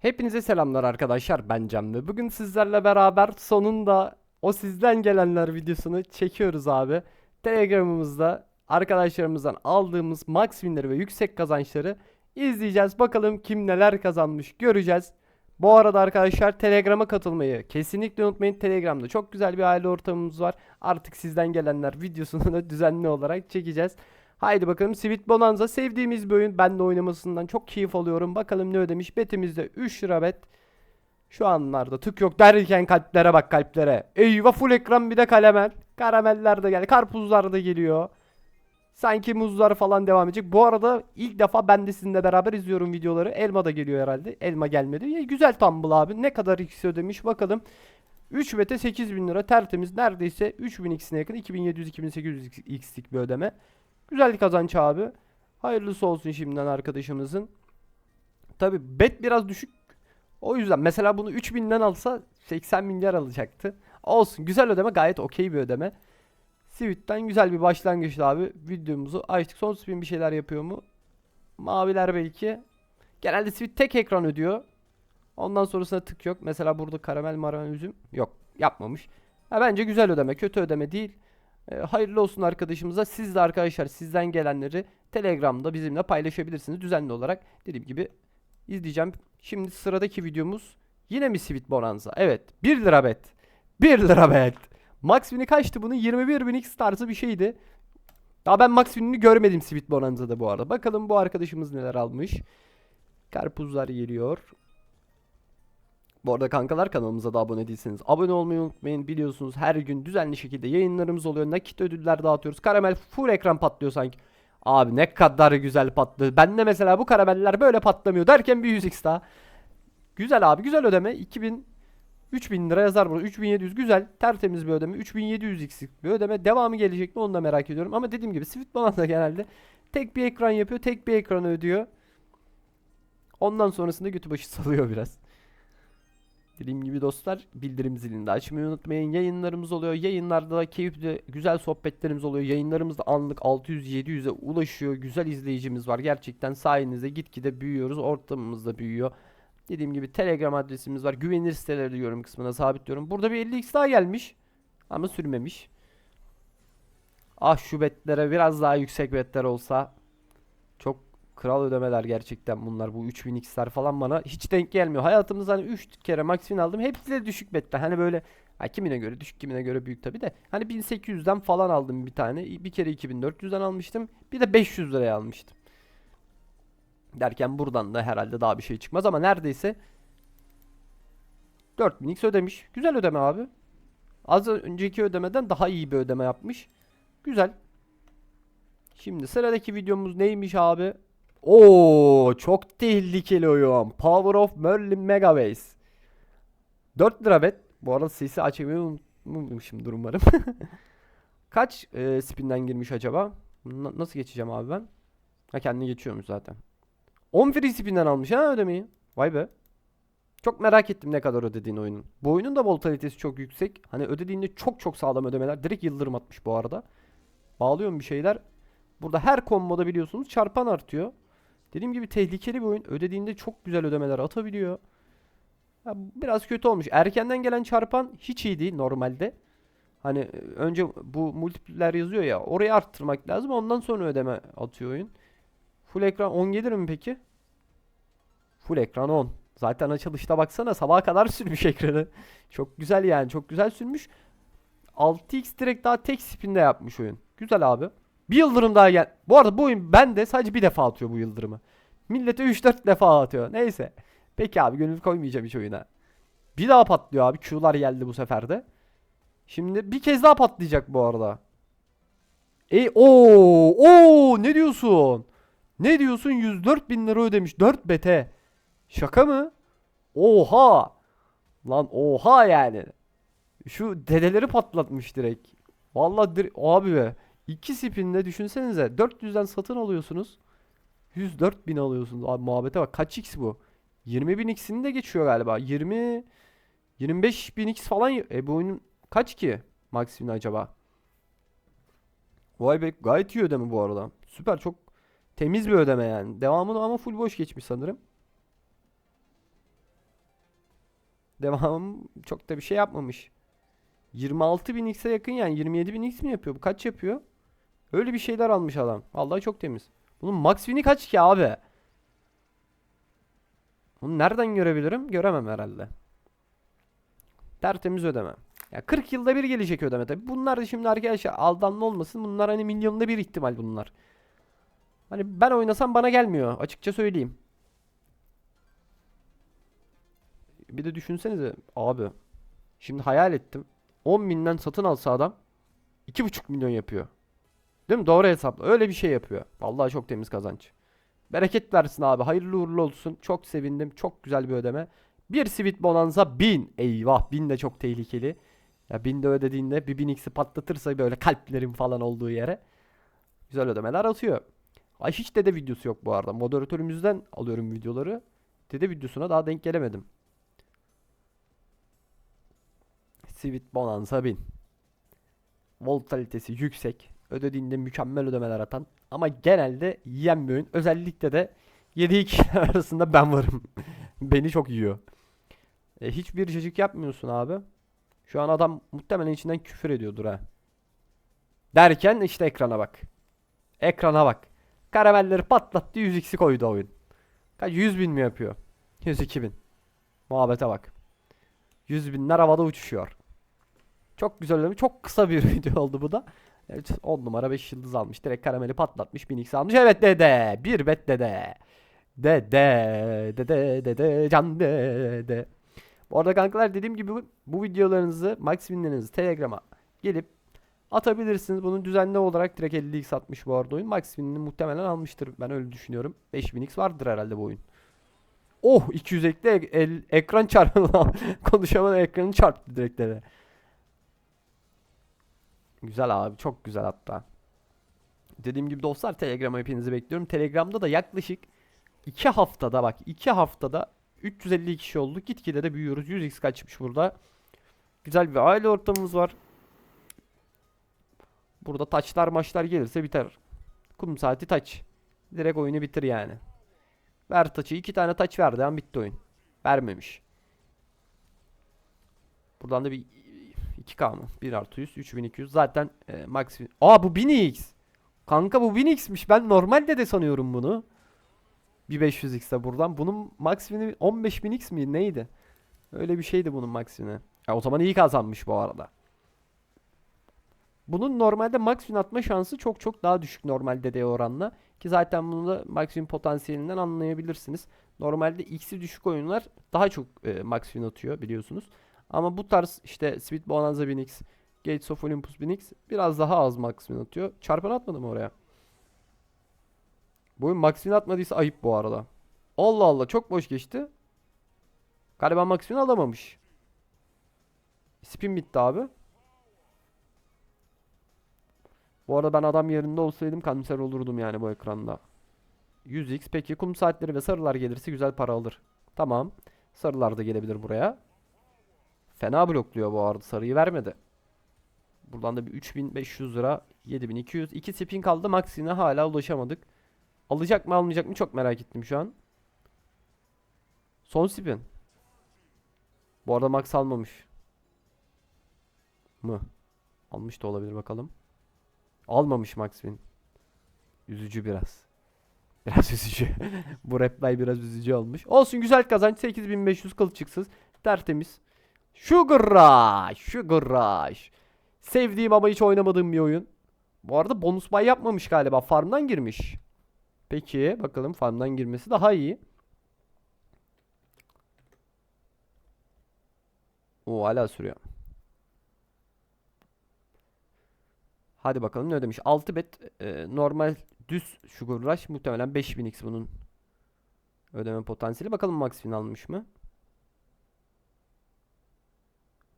Hepinize selamlar arkadaşlar ben Cem ve bugün sizlerle beraber sonunda o sizden gelenler videosunu çekiyoruz abi. Telegramımızda arkadaşlarımızdan aldığımız max ve yüksek kazançları izleyeceğiz. Bakalım kim neler kazanmış göreceğiz. Bu arada arkadaşlar Telegram'a katılmayı kesinlikle unutmayın. Telegram'da çok güzel bir aile ortamımız var. Artık sizden gelenler videosunu da düzenli olarak çekeceğiz. Haydi bakalım Sweet Bonanza sevdiğimiz bir oyun. Ben de oynamasından çok keyif alıyorum. Bakalım ne ödemiş. Betimizde 3 lira bet. Şu anlarda tık yok derken kalplere bak kalplere. Eyvah full ekran bir de karamel. Karameller de geldi. Karpuzlar da geliyor. Sanki muzlar falan devam edecek. Bu arada ilk defa ben de sizinle beraber izliyorum videoları. Elma da geliyor herhalde. Elma gelmedi. Ya, güzel tumble abi. Ne kadar x ödemiş bakalım. 3 bete 8000 lira tertemiz. Neredeyse 3000 x'ine yakın. 2700-2800 x'lik bir ödeme. Güzel kazanç abi. Hayırlısı olsun şimdiden arkadaşımızın. Tabi bet biraz düşük. O yüzden mesela bunu 3000'den alsa 80 milyar alacaktı. Olsun güzel ödeme gayet okey bir ödeme. Sweet'ten güzel bir başlangıçtı abi. Videomuzu açtık. Son spin bir şeyler yapıyor mu? Maviler belki. Genelde Sweet tek ekran ödüyor. Ondan sonrasında tık yok. Mesela burada karamel maramel üzüm yok. Yapmamış. Ha, bence güzel ödeme. Kötü ödeme değil. E, hayırlı olsun arkadaşımıza. Siz de arkadaşlar sizden gelenleri Telegram'da bizimle paylaşabilirsiniz. Düzenli olarak dediğim gibi izleyeceğim. Şimdi sıradaki videomuz yine mi Sweet Bonanza? Evet. 1 lira bet. 1 lira bet. Max win'i kaçtı bunun? 21 bin X tarzı bir şeydi. Daha ben Max win'ini görmedim Sweet Bonanza'da bu arada. Bakalım bu arkadaşımız neler almış. Karpuzlar geliyor. Bu arada kankalar kanalımıza da abone değilseniz abone olmayı unutmayın. Biliyorsunuz her gün düzenli şekilde yayınlarımız oluyor. Nakit ödüller dağıtıyoruz. Karamel full ekran patlıyor sanki. Abi ne kadar güzel patladı. Ben de mesela bu karameller böyle patlamıyor derken bir 100x daha. Güzel abi güzel ödeme. 2000 3000 lira yazar burada. 3700 güzel. Tertemiz bir ödeme. 3700 x'lik bir ödeme. Devamı gelecek mi onu da merak ediyorum. Ama dediğim gibi Sweet Bonanza genelde tek bir ekran yapıyor. Tek bir ekranı ödüyor. Ondan sonrasında götü başı salıyor biraz. Dediğim gibi dostlar bildirim zilini de açmayı unutmayın. Yayınlarımız oluyor. Yayınlarda keyifli güzel sohbetlerimiz oluyor. Yayınlarımız da anlık 600-700'e ulaşıyor. Güzel izleyicimiz var. Gerçekten sayenizde gitgide büyüyoruz. Ortamımız da büyüyor. Dediğim gibi Telegram adresimiz var. Güvenilir siteleri yorum kısmına sabitliyorum. Burada bir 50x daha gelmiş. Ama sürmemiş. Ah şu betlere biraz daha yüksek betler olsa kral ödemeler gerçekten bunlar. Bu 3000 x'ler falan bana hiç denk gelmiyor. Hayatımda hani 3 kere Maxwin aldım. Hepsi de düşük betler. Hani böyle ha, kimine göre düşük kimine göre büyük tabi de. Hani 1800'den falan aldım bir tane. Bir kere 2400'den almıştım. Bir de 500 liraya almıştım. Derken buradan da herhalde daha bir şey çıkmaz ama neredeyse 4000x ödemiş. Güzel ödeme abi. Az önceki ödemeden daha iyi bir ödeme yapmış. Güzel. Şimdi sıradaki videomuz neymiş abi? Oo çok tehlikeli oyun. Power of Merlin Megabase. 4 lira bet. Bu arada sesi açmayı unutmuşumdur umarım. Kaç e, spinden girmiş acaba? Na- nasıl geçeceğim abi ben? Ha kendini geçiyormuş zaten. 10 free spin'den almış ha ödemeyi. Vay be. Çok merak ettim ne kadar ödediğini oyunun. Bu oyunun da volatilitesi çok yüksek. Hani ödediğinde çok çok sağlam ödemeler. Direkt yıldırım atmış bu arada. Bağlıyorum bir şeyler. Burada her komboda biliyorsunuz çarpan artıyor. Dediğim gibi tehlikeli bir oyun. Ödediğinde çok güzel ödemeler atabiliyor. Ya biraz kötü olmuş. Erkenden gelen çarpan hiç iyi değil normalde. Hani e, önce bu multiplier yazıyor ya orayı arttırmak lazım. Ondan sonra ödeme atıyor oyun. Full ekran 10 gelir mi peki? Full ekran 10. Zaten açılışta baksana sabaha kadar sürmüş ekranı. Çok güzel yani çok güzel sürmüş. 6x direkt daha tek spinde yapmış oyun. Güzel abi. Bir yıldırım daha gel. Bu arada bu oyun bende sadece bir defa atıyor bu yıldırımı. Millete 3-4 defa atıyor. Neyse. Peki abi gönül koymayacağım hiç oyuna. Bir daha patlıyor abi. Q'lar geldi bu sefer de. Şimdi bir kez daha patlayacak bu arada. E o o ne diyorsun? Ne diyorsun? 104 bin lira ödemiş. 4 bete. Şaka mı? Oha. Lan oha yani. Şu dedeleri patlatmış direkt. Vallahi dir- abi be. 2 spinle düşünsenize 400'den satın alıyorsunuz. 104 bin alıyorsunuz. Abi muhabbete bak. Kaç x bu? 20 bin x'ini de geçiyor galiba. 20 25 bin x falan. E bu oyunun kaç ki? Maximum acaba? Vay be gayet iyi ödeme bu arada. Süper çok temiz bir ödeme yani. Devamını ama full boş geçmiş sanırım. Devam çok da bir şey yapmamış. 26.000 x'e yakın yani 27.000 x mi yapıyor? Bu kaç yapıyor? Öyle bir şeyler almış adam. Vallahi çok temiz. Bunun max win'i kaç ki abi? Bunu nereden görebilirim? Göremem herhalde. Tertemiz ödeme. Ya 40 yılda bir gelecek ödeme tabi. Bunlar da şimdi arkadaşlar aldanma olmasın. Bunlar hani milyonda bir ihtimal bunlar. Hani ben oynasam bana gelmiyor. Açıkça söyleyeyim. Bir de düşünsenize abi. Şimdi hayal ettim. 10 binden satın alsa adam 2,5 milyon yapıyor. Değil mi? Doğru hesapla. Öyle bir şey yapıyor. Vallahi çok temiz kazanç. Bereket versin abi. Hayırlı uğurlu olsun. Çok sevindim. Çok güzel bir ödeme. Bir Sweet Bonanza 1000. Eyvah 1000 de çok tehlikeli. Ya 1000 de ödediğinde bir 1000x'i patlatırsa böyle kalplerin falan olduğu yere güzel ödemeler atıyor. Ay hiç dede videosu yok bu arada. Moderatörümüzden alıyorum videoları. Dede videosuna daha denk gelemedim. Sweet Bonanza 1000. Voltalitesi yüksek. Ödediğinde mükemmel ödemeler atan. Ama genelde yiyen bir oyun. Özellikle de yediği kişiler arasında ben varım. Beni çok yiyor. E, hiçbir cacık yapmıyorsun abi. Şu an adam muhtemelen içinden küfür ediyordur ha. Derken işte ekrana bak. Ekrana bak. Karamelleri patlattı 100x'i koydu oyun. Kaç 100 bin mi yapıyor? 102 bin. Muhabbete bak. 100 binler havada uçuşuyor. Çok güzel ödeme. Çok kısa bir video oldu bu da. Evet 10 numara 5 yıldız almış. Direkt karameli patlatmış. 1000x almış. Evet dede. Bir bet dede. Dede. Dede. Dede. Can dede. Bu arada kankalar dediğim gibi bu- bu videolarınızı Maxwin'lerinizi Telegram'a gelip atabilirsiniz. Bunun düzenli olarak direkt 50x atmış bu arada oyun. Maxwin'ini muhtemelen almıştır. Ben öyle düşünüyorum. 5000x vardır herhalde bu oyun. Oh 200 ekle ekran çarptı. Konuşamadan ekranı çarptı direkt de. Güzel abi çok güzel hatta. Dediğim gibi dostlar Telegram'a hepinizi bekliyorum. Telegram'da da yaklaşık 2 haftada bak 2 haftada 350 kişi olduk. Gitgide de büyüyoruz. 100x kaçmış burada. Güzel bir aile ortamımız var. Burada taçlar maçlar gelirse biter. Kum saati taç. Direkt oyunu bitir yani. Ver taçı. iki tane taç verdi an bitti oyun. Vermemiş. Buradan da bir 2K mı? 1 artı 100 3200 zaten e, max Aa bu 1000x Kanka bu 1000x'miş ben normalde de sanıyorum bunu. Bir 500x'e buradan. Bunun max win'i 15000x mi? Neydi? Öyle bir şeydi bunun max win'i ya, O zaman iyi kazanmış bu arada. Bunun normalde win atma şansı çok çok daha düşük normal dedeye oranla. Ki zaten bunu da win potansiyelinden anlayabilirsiniz. Normalde x'i düşük oyunlar daha çok e, win atıyor biliyorsunuz ama bu tarz işte Sweet Bonanza 1000x, Gates of Olympus 1000x biraz daha az maksimum atıyor. Çarpan atmadı mı oraya? Bu oyun maksimum atmadıysa ayıp bu arada. Allah Allah çok boş geçti. Galiba maksimum alamamış. Spin bitti abi. Bu arada ben adam yerinde olsaydım kanser olurdum yani bu ekranda. 100x peki kum saatleri ve sarılar gelirse güzel para alır. Tamam. Sarılar da gelebilir buraya. Fena blokluyor bu arada sarıyı vermedi. Buradan da bir 3500 lira 7200 2 spin kaldı maksimine hala ulaşamadık. Alacak mı almayacak mı çok merak ettim şu an. Son spin. Bu arada max almamış. Mı? Almış da olabilir bakalım. Almamış max win. Üzücü biraz. Biraz üzücü. Bu reply biraz üzücü olmuş. Olsun güzel kazanç 8500 kılçıksız. Tertemiz. Sugar Rush. Sugar Rush. Sevdiğim ama hiç oynamadığım bir oyun. Bu arada bonus buy yapmamış galiba. Farmdan girmiş. Peki bakalım farmdan girmesi daha iyi. O hala sürüyor. Hadi bakalım ne ödemiş. 6 bet e, normal düz Sugar Rush muhtemelen 5000x bunun ödeme potansiyeli. Bakalım max win almış mı?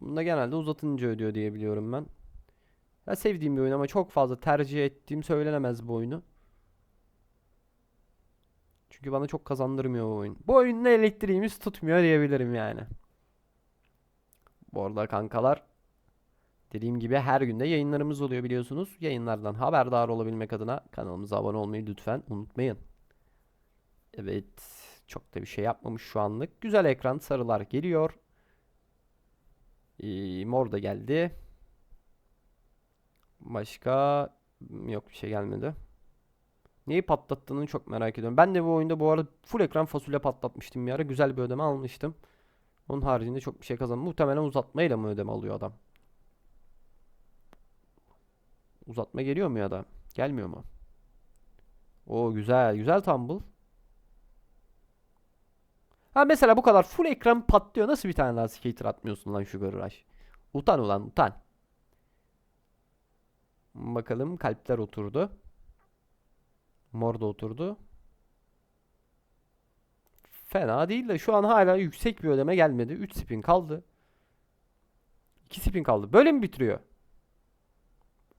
Bunda genelde uzatınca ödüyor diye biliyorum ben. Ya sevdiğim bir oyun ama çok fazla tercih ettiğim söylenemez bu oyunu. Çünkü bana çok kazandırmıyor bu oyun. Bu oyunla elektriğimiz tutmuyor diyebilirim yani. Bu arada kankalar dediğim gibi her günde yayınlarımız oluyor biliyorsunuz. Yayınlardan haberdar olabilmek adına kanalımıza abone olmayı lütfen unutmayın. Evet çok da bir şey yapmamış şu anlık. Güzel ekran sarılar geliyor. Mor da geldi. Başka yok bir şey gelmedi. Neyi patlattığını çok merak ediyorum. Ben de bu oyunda bu arada full ekran fasulye patlatmıştım bir ara. Güzel bir ödeme almıştım. Onun haricinde çok bir şey kazanmadım. Muhtemelen uzatmayla mı ödeme alıyor adam? Uzatma geliyor mu ya da? Gelmiyor mu? O güzel. Güzel tumble. Ha mesela bu kadar full ekran patlıyor. Nasıl bir tane daha skater atmıyorsun lan Sugar Rush? Utan ulan utan. Bakalım kalpler oturdu. Mor da oturdu. Fena değil de şu an hala yüksek bir ödeme gelmedi. 3 spin kaldı. 2 spin kaldı. Böyle mi bitiriyor?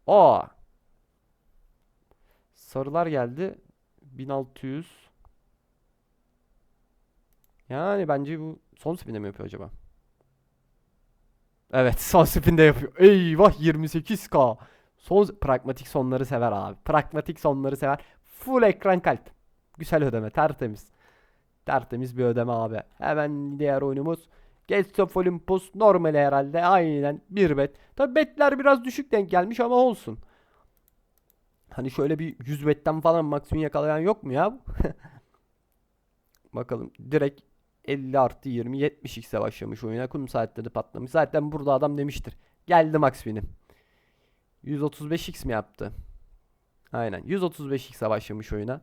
Aa. Sarılar geldi. 1600. Yani bence bu son spinde mi yapıyor acaba? Evet son spinde yapıyor. Eyvah 28k. Son pragmatik sonları sever abi. Pragmatik sonları sever. Full ekran kalp. Güzel ödeme tertemiz. Tertemiz bir ödeme abi. Hemen diğer oyunumuz. Gates of Olympus normal herhalde aynen bir bet. Tabi betler biraz düşük denk gelmiş ama olsun. Hani şöyle bir 100 betten falan maksimum yakalayan yok mu ya? Bakalım direkt 50 artı 20 70x'e başlamış oyuna. Kum saatte de patlamış. Zaten burada adam demiştir. Geldi max benim. 135x mi yaptı? Aynen 135x'e başlamış oyuna.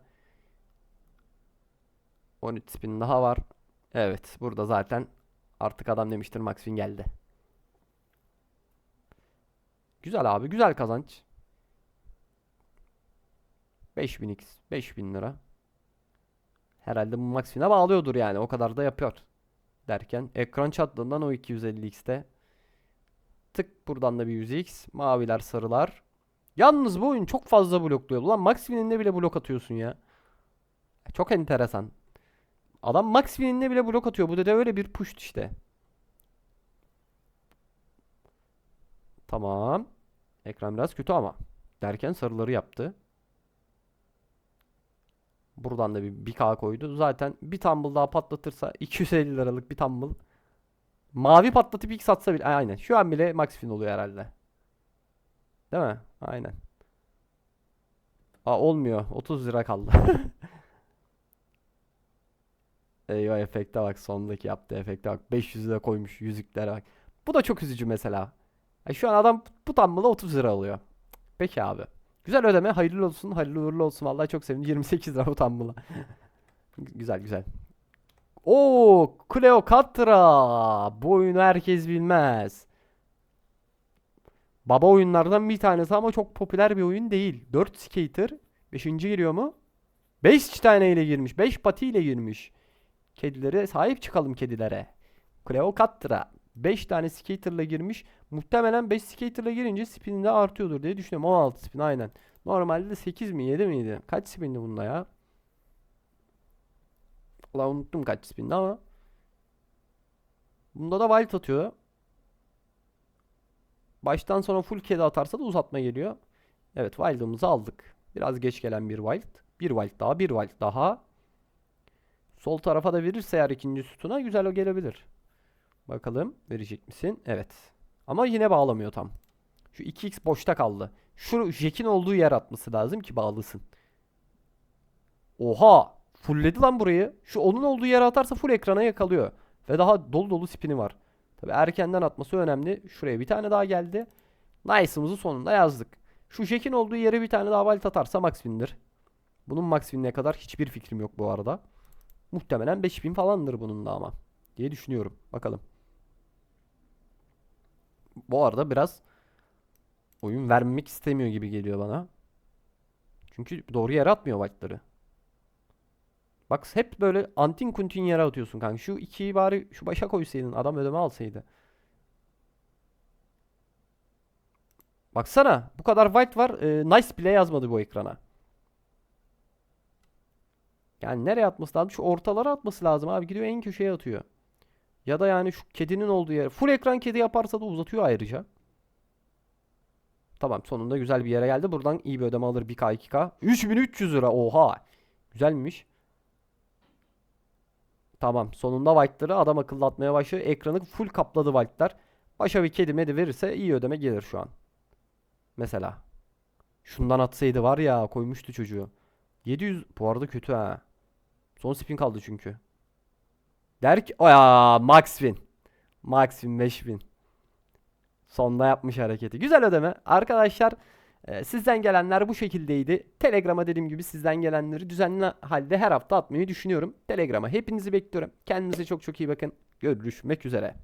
13 spin daha var. Evet burada zaten artık adam demiştir max win geldi. Güzel abi güzel kazanç. 5000x 5000 lira. Herhalde bu max win'e bağlıyordur yani o kadar da yapıyor. Derken ekran çatlığından o 250x'te tık buradan da bir 100x maviler sarılar. Yalnız bu oyun çok fazla blokluyor. Ulan max win'inde bile blok atıyorsun ya. Çok enteresan. Adam max win'inde bile blok atıyor. Bu da öyle bir push işte. Tamam. Ekran biraz kötü ama. Derken sarıları yaptı. Buradan da bir 1K koydu. Zaten bir tumble daha patlatırsa 250 liralık bir tumble. Mavi patlatıp ilk satsa bile aynen. Şu an bile max win oluyor herhalde. Değil mi? Aynen. Aa olmuyor. 30 lira kaldı. Eyvah efekte bak sondaki yaptığı efekte bak 500 lira koymuş yüzüklere bak. Bu da çok üzücü mesela. Ya şu an adam bu tambıla 30 lira alıyor. Peki abi. Güzel ödeme hayırlı olsun hayırlı uğurlu olsun vallahi çok sevindim 28 lira tambıla. güzel güzel. Oo Cleopatra. Bu oyunu herkes bilmez. Baba oyunlardan bir tanesi ama çok popüler bir oyun değil. 4 skater 5. giriyor mu? 5 tane ile girmiş. 5 pati ile girmiş. Kedilere sahip çıkalım kedilere. Cleopatra 5 tane skater'la girmiş. Muhtemelen 5 skater'la girince spin de artıyordur diye düşünüyorum. 16 spin aynen. Normalde de 8 mi 7 miydi? Kaç spindi bunda ya? Valla unuttum kaç spindi ama. Bunda da wild atıyor. Baştan sonra full kedi atarsa da uzatma geliyor. Evet wild'ımızı aldık. Biraz geç gelen bir wild. Bir wild daha bir wild daha. Sol tarafa da verirse eğer ikinci sütuna güzel o gelebilir. Bakalım verecek misin? Evet. Ama yine bağlamıyor tam. Şu 2x boşta kaldı. Şu Jack'in olduğu yer atması lazım ki bağlısın. Oha! Fullledi lan burayı. Şu onun olduğu yere atarsa full ekrana yakalıyor. Ve daha dolu dolu spini var. Tabi erkenden atması önemli. Şuraya bir tane daha geldi. Nice'ımızı sonunda yazdık. Şu Jack'in olduğu yere bir tane daha valit atarsa max win'dir. Bunun max win ne kadar hiçbir fikrim yok bu arada. Muhtemelen 5000 falandır bunun da ama. Diye düşünüyorum. Bakalım. Bu arada biraz oyun vermek istemiyor gibi geliyor bana. Çünkü doğru yere atmıyor white'ları. Bak hep böyle antin kuntin yere atıyorsun kanka. Şu ikiyi bari şu başa koysaydın adam ödeme alsaydı. Baksana bu kadar white var. E, nice bile yazmadı bu ekrana. Yani nereye atması lazım? Şu ortalara atması lazım abi. Gidiyor en köşeye atıyor. Ya da yani şu kedinin olduğu yer. Full ekran kedi yaparsa da uzatıyor ayrıca. Tamam sonunda güzel bir yere geldi. Buradan iyi bir ödeme alır 1K 2K. 3300 lira oha. Güzelmiş. Tamam sonunda white'ları adam akıllı atmaya başlıyor. Ekranı full kapladı white'lar. Başa bir kedi medi verirse iyi ödeme gelir şu an. Mesela. Şundan atsaydı var ya koymuştu çocuğu. 700 bu arada kötü ha. Son spin kaldı çünkü. Der ki ya max win. Max win 5000. Sonda yapmış hareketi. Güzel ödeme. Arkadaşlar e, sizden gelenler bu şekildeydi. Telegram'a dediğim gibi sizden gelenleri düzenli halde her hafta atmayı düşünüyorum. Telegram'a hepinizi bekliyorum. Kendinize çok çok iyi bakın. Görüşmek üzere.